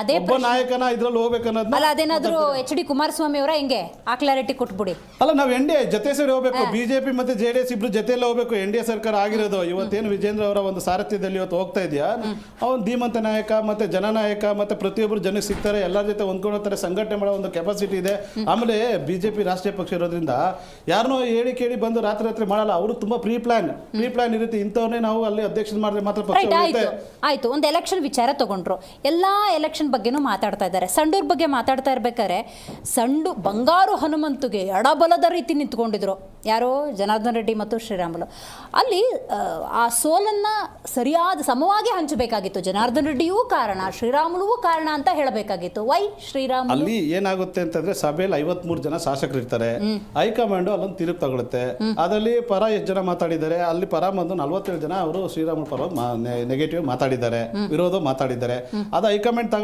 ಅದೇ ಒಬ್ಬ ನಾಯಕನ ಇದ್ರಲ್ಲಿ ಹೋಗ್ಬೇಕನ್ನೋದನ್ನ ಅಲ್ಲ ಅದೇನಾದ್ರೂ ಎಚ್ ಡಿ ಕುಮಾರಸ್ವಾಮಿ ಅವರ ಹೆಂಗೆ ಆ ಕ್ಲಾರಿಟಿ ಕೊಟ್ಬಿಡಿ. ಅಲ್ಲ ನಾವು ಎನ್ ಡಿ ಎ ಜೊತೆ ಸೇರಿ ಹೋಗ್ಬೇಕು. ಬಿಜೆಪಿ ಮತ್ತೆ ಜೆ ಡಿ ಎಸ್ ಇಬ್ರು ಜೊತೆಯಲ್ಲೇ ಹೋಗ್ಬೇಕು. ಎನ್ ಡಿ ಎ ಸರ್ಕಾರ ಆಗಿರೋದು. ಇವತ್ತೇನು ವಿಜೇಂದ್ರ ಅವರ ಒಂದು ಸಾರಥ್ಯದಲ್ಲಿ ಇವತ್ತು ಹೋಗ್ತಾ ಇದೆಯಾ? ಅವನು ಧೀಮಂತ ನಾಯಕ ಮತ್ತೆ ಜನನಾಯಕ ಮತ್ತೆ ಪ್ರತಿಯೊಬ್ಬರು ಜನ ಸಿಗ್ತಾರೆ. ಎಲ್ಲರ ಜೊತೆ ಹೊಂದ್ಕೊಂಡ್ತಾರೆ ಸಂಘಟನೆ ಮಾಡೋ ಒಂದು ಕೆಪಾಸಿಟಿ ಇದೆ. ಆಮೇಲೆ ಬಿಜೆಪಿ ರಾಷ್ಟ್ರೀಯ ಪಕ್ಷ ಇರೋದ್ರಿಂದ ಯಾರನ್ನೋ ಹೇಳಿ ಕೇಳಿ ಬಂದು ರಾತ್ರಿ ರಾತ್ರಿ ಮಾಡಲ್ಲ. ಅವರು ತುಂಬಾ ಪ್ರೀ ಪ್ಲಾನ್. ಪ್ರೀ ಪ್ಲಾನ್ ಇರುತ್ತೆ. ಇಂಥವ್ರನ್ನೇ ನಾವು ಅಲ್ಲಿ ಅಧ್ಯಕ್ಷ ಮಾಡಿದ್ರೆ ಮಾತ್ರ ಪಕ್ಷ ಆಯ್ತು. ಒಂದು ಎಲೆಕ್ಷನ್ ವಿಚಾರ ತಗೊಂಡ್ರು. ಎಲ್ಲಾ ಎಲೆಕ್ಷನ್ ಬಗ್ಗೆನೂ ಮಾತಾಡ್ತಾ ಇದ್ದಾರೆ. ಸಂಡೂರ್ ಬಗ್ಗೆ ಮಾತಾಡ್ತಾ ಇರ್ಬೇಕಾದ್ರೆ ಸಂಡು ಬಂಗಾರು ಹನುಮಂತುಗೆ ಎಡಬಲದ ರೀತಿ ನಿಂತ್ಕೊಂಡಿದ್ರು. ಯಾರೋ ಜನಾರ್ದನ್ ರೆಡ್ಡಿ ಮತ್ತು ಶ್ರೀರಾಮುಲು. ಅಲ್ಲಿ ಆ, ಸೋಲನ್ನು ಸರಿಯಾದ ಸಮವಾಗಿ ಹಂಚಬೇಕಾಗಿತ್ತು. ಜನಾರ್ದನ್ ರೆಡ್ಡಿಯೂ ಕಾರಣ ಶ್ರೀರಾಮುಲುವೂ ಕಾರಣ ಅಂತ ಹೇಳಬೇಕಾಗಿತ್ತು. ವೈ ಶ್ರೀರಾಮ್ ಅಲ್ಲಿ ಏನಾಗುತ್ತೆ ಅಂತಂದ್ರೆ ಸಭೆಯಲ್ಲಿ ಐವತ್ಮೂರು ಜನ ಶಾಸಕರು ಇರ್ತಾರೆ. ಹೈಕಮಾಂಡ್ ಅಲ್ಲೊಂದು ತೀರ್ಪು ತಗೊಳುತ್ತೆ. ಅದರಲ್ಲಿ ಪರ ಎಷ್ಟು ಜನ ಮಾತಾಡಿದ್ದಾರೆ? ಅಲ್ಲಿ ಪರ ಬಂದು ನಲ್ವತ್ತೇಳು ಜನ ಅವರು ಶ್ರೀರಾಮುಲು ಪರ ನೆಗೆಟಿವ್ ಮಾತಾಡಿದ್ದಾರೆ. ವಿರೋಧ ಮಾತಾಡಿದ್ದಾರೆ. ಅದು ಹೈಕಮಾಂಡ್ ತಗೊಂಡು